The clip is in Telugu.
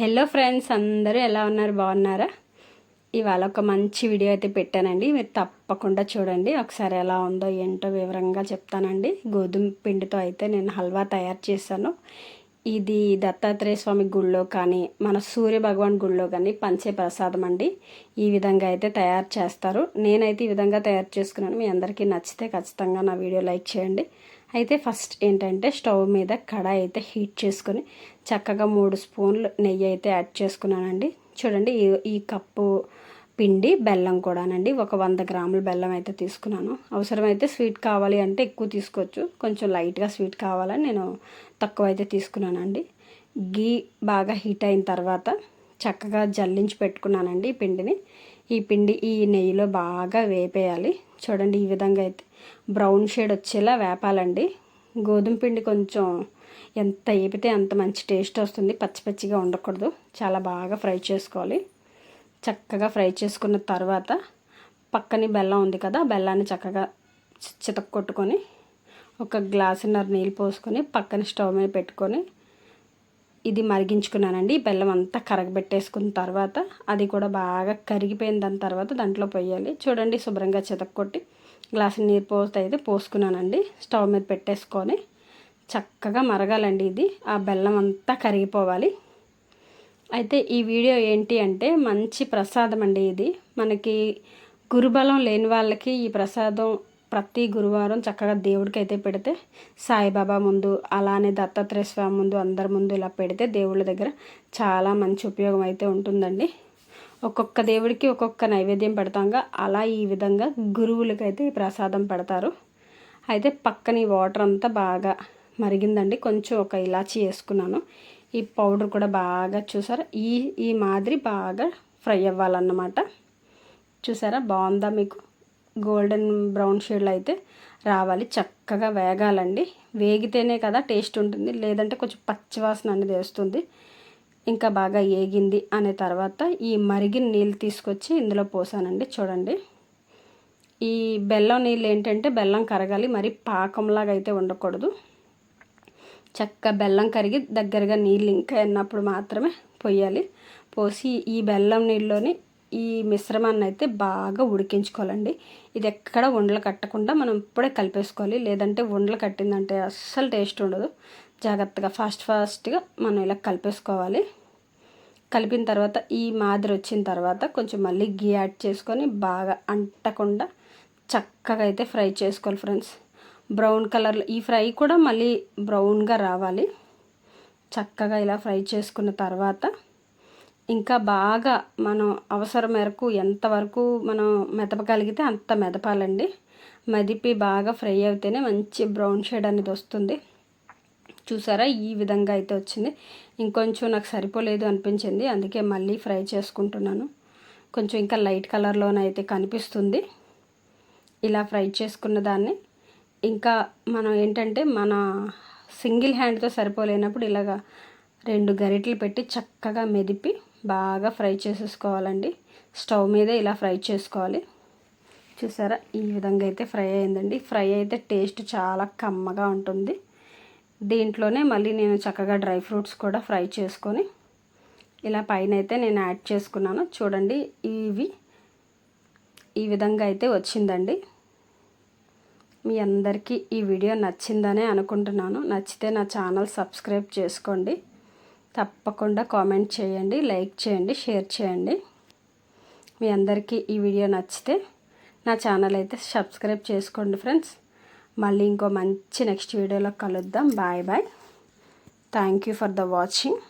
హలో ఫ్రెండ్స్ అందరూ ఎలా ఉన్నారు? బాగున్నారా? ఇవాళ ఒక మంచి వీడియో అయితే పెట్టానండి. మీరు తప్పకుండా చూడండి. ఒకసారి ఎలా ఉందో ఏంటో వివరంగా చెప్తానండి. గోధుమ పిండితో అయితే నేను హల్వా తయారు చేశాను. ఇది దత్తాత్రేయ స్వామి గుళ్ళో కానీ మన సూర్య భగవాన్ గుళ్ళో కానీ పంచే ప్రసాదం అండి. ఈ విధంగా అయితే తయారు చేస్తారు. నేనైతే ఈ విధంగా తయారు చేసుకున్నాను. మీ అందరికీ నచ్చితే ఖచ్చితంగా నా వీడియో లైక్ చేయండి. అయితే ఫస్ట్ ఏంటంటే స్టవ్ మీద కడాయి అయితే హీట్ చేసుకొని చక్కగా మూడు స్పూన్లు నెయ్యి అయితే యాడ్ చేసుకున్నానండి. చూడండి ఈ ఈ కప్పు పిండి బెల్లం కూడానండి. ఒక వంద గ్రాముల బెల్లం అయితే తీసుకున్నాను. అవసరమైతే స్వీట్ కావాలి అంటే ఎక్కువ తీసుకోవచ్చు. కొంచెం లైట్గా స్వీట్ కావాలని నేను తక్కువ అయితే తీసుకున్నానండి. గీ బాగా హీట్ అయిన తర్వాత చక్కగా జల్లించి పెట్టుకున్నానండి ఈ పిండిని. ఈ పిండి ఈ నెయ్యిలో బాగా వేపేయాలి. చూడండి ఈ విధంగా అయితే బ్రౌన్ షేడ్ వచ్చేలా వేపాలండి. గోధుమ పిండి కొంచెం ఎంత వేపితే అంత మంచి టేస్ట్ వస్తుంది. పచ్చి పచ్చిగా ఉండకూడదు. చాలా బాగా ఫ్రై చేసుకోవాలి. చక్కగా ఫ్రై చేసుకున్న తర్వాత పక్కని బెల్లం ఉంది కదా బెల్లాన్ని చక్కగా చితక కొట్టుకొని ఒక గ్లాసున్నర నీళ్ళు పోసుకొని పక్కన స్టవ్ మీద పెట్టుకొని ఇది మరిగించుకున్నానండి. బెల్లం అంతా కరగబెట్టేసుకున్న తర్వాత అది కూడా బాగా కరిగిపోయిన దాని తర్వాత దాంట్లో పోయాలి. చూడండి శుభ్రంగా చితక్కొట్టి గ్లాసు నీరు పోస్తే అయితే పోసుకున్నానండి. స్టవ్ మీద పెట్టేసుకొని చక్కగా మరగాలండి ఇది. ఆ బెల్లం అంతా కరిగిపోవాలి. అయితే ఈ వీడియో ఏంటి అంటే మంచి ప్రసాదం అండి ఇది. మనకి గురుబలం లేని వాళ్ళకి ఈ ప్రసాదం ప్రతి గురువారం చక్కగా దేవుడికి అయితే పెడితే సాయిబాబా ముందు అలానే దత్తాత్రేయ స్వామి ముందు అందరి ముందు ఇలా పెడితే దేవుళ్ళ దగ్గర చాలా మంచి ఉపయోగం అయితే ఉంటుందండి. ఒక్కొక్క దేవుడికి ఒక్కొక్క నైవేద్యం పెడతాంగా అలా ఈ విధంగా గురువులకైతే ఈ ప్రసాదం పెడతారు. అయితే పక్కన ఈ వాటర్ అంతా బాగా మరిగిందండి. కొంచెం ఒక ఇలాచి వేసుకున్నాను. ఈ పౌడర్ కూడా బాగా చూసారా? ఈ ఈ మాదిరి బాగా ఫ్రై అవ్వాలన్నమాట. చూసారా? బాగుందా మీకు? గోల్డెన్ బ్రౌన్ షేడ్లో అయితే రావాలి. చక్కగా వేగాలండి. వేగితేనే కదా టేస్ట్ ఉంటుంది. లేదంటే కొంచెం పచ్చివాసన అనేది వేస్తుంది. ఇంకా బాగా ఏగింది అనే తర్వాత ఈ మరిగిన నీళ్ళు తీసుకొచ్చి ఇందులో పోసానండి. చూడండి. ఈ బెల్లం నీళ్ళు ఏంటంటే బెల్లం కరగాలి. మరి పాకంలాగా అయితే ఉండకూడదు. చక్క బెల్లం కరిగి దగ్గరగా నీళ్ళు ఇంకా ఎన్నప్పుడు మాత్రమే పోయాలి. పోసి ఈ బెల్లం నీళ్ళలోని ఈ మిశ్రమాన్ని అయితే బాగా ఉడికించుకోవాలండి. ఇది ఎక్కడ ఉండలు కట్టకుండా మనం ఇప్పుడే కలిపేసుకోవాలి. లేదంటే ఉండలు కట్టిందంటే అస్సలు టేస్ట్ ఉండదు. జాగ్రత్తగా ఫాస్ట్ ఫాస్ట్గా మనం ఇలా కలిపేసుకోవాలి. కలిపిన తర్వాత ఈ మాదిరి వచ్చిన తర్వాత కొంచెం మళ్ళీ గీ యాడ్ చేసుకొని బాగా అంటకుండా చక్కగా అయితే ఫ్రై చేసుకోవాలి ఫ్రెండ్స్. బ్రౌన్ కలర్లో ఈ ఫ్రై కూడా మళ్ళీ బ్రౌన్గా రావాలి. చక్కగా ఇలా ఫ్రై చేసుకున్న తర్వాత ఇంకా బాగా మనం అవసరం మేరకు ఎంతవరకు మనం మెదపగలిగితే అంత మెదపాలండి. మెదిపి బాగా ఫ్రై అయితేనే మంచి బ్రౌన్ షేడ్ అనేది వస్తుంది. చూసారా? ఈ విధంగా అయితే వచ్చింది. ఇంకొంచెం నాకు సరిపోలేదు అనిపించింది. అందుకే మళ్ళీ ఫ్రై చేసుకుంటున్నాను. కొంచెం ఇంకా లైట్ కలర్లోనైతే కనిపిస్తుంది. ఇలా ఫ్రై చేసుకున్న దాన్ని ఇంకా మనం ఏంటంటే మన సింగిల్ హ్యాండ్తో సరిపోలేనప్పుడు ఇలాగా రెండు గరిటెలు పెట్టి చక్కగా మెదిపి బాగా ఫ్రై చేసేసుకోవాలండి. స్టవ్ మీదే ఇలా ఫ్రై చేసుకోవాలి. చూసారా? ఈ విధంగా అయితే ఫ్రై అయిందండి. ఫ్రై అయితే టేస్ట్ చాలా కమ్మగా ఉంటుంది. దీంట్లోనే మళ్ళీ నేను చక్కగా డ్రై ఫ్రూట్స్ కూడా ఫ్రై చేసుకొని ఇలా పైన అయితే నేను యాడ్ చేసుకున్నాను. చూడండి ఇవి ఈ విధంగా అయితే వచ్చిందండి. మీ అందరికీ ఈ వీడియో నచ్చిందనే అనుకుంటున్నాను. నచ్చితే నా ఛానల్ సబ్స్క్రైబ్ చేసుకోండి. తప్పకుండా కామెంట్ చేయండి లైక్ చేయండి షేర్ చేయండి. మీ అందరికీ ఈ వీడియో నచ్చితే నా ఛానల్ అయితే సబ్స్క్రైబ్ చేసుకోండి ఫ్రెండ్స్. మళ్ళీ ఇంకో మంచి నెక్స్ట్ వీడియోలో కలుద్దాం. Bye bye. Thank you for the watching